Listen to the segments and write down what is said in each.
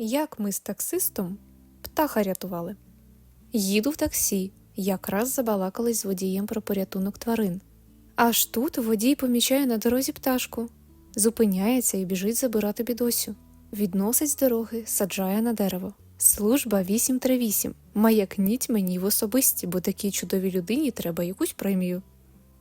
Як ми з таксистом птаха рятували. Їду в таксі, якраз забалакались з водієм про порятунок тварин. Аж тут водій помічає на дорозі пташку, зупиняється і біжить забирати бідосю. Відносить з дороги, саджає на дерево. Служба 838. Маякніть мені в особисті, бо такій чудовій людині треба якусь премію.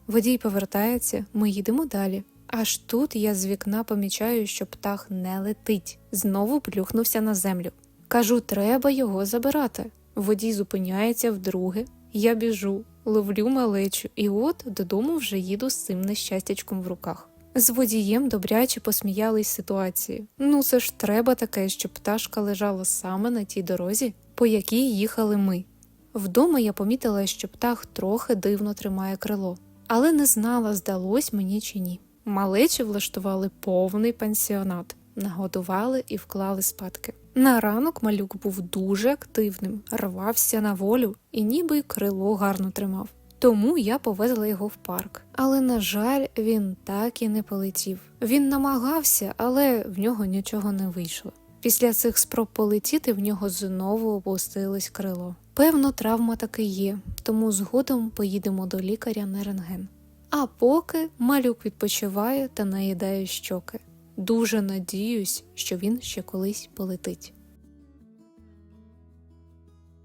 Водій повертається, ми їдемо далі. Аж тут я з вікна помічаю, що птах не летить. Знову плюхнувся на землю. Кажу, треба його забирати. Водій зупиняється вдруге. Я біжу, ловлю малечу, і от додому вже їду з цим нещастячком в руках. З водієм добряче посміялись ситуації. Ну це ж треба таке, щоб пташка лежала саме на тій дорозі, по якій їхали ми. Вдома я помітила, що птах трохи дивно тримає крило, але не знала, здалось мені чи ні. Малечі влаштували повний пансіонат, нагодували і вклали спадки. На ранок малюк був дуже активним, рвався на волю і ніби крило гарно тримав. Тому я повезла його в парк. Але, на жаль, він так і не полетів. Він намагався, але в нього нічого не вийшло. Після цих спроб полетіти в нього знову опустилось крило. Певно, травма таки є, тому згодом поїдемо до лікаря на рентген. А поки малюк відпочиває та наїдає щоки. Дуже надіюсь, що він ще колись полетить.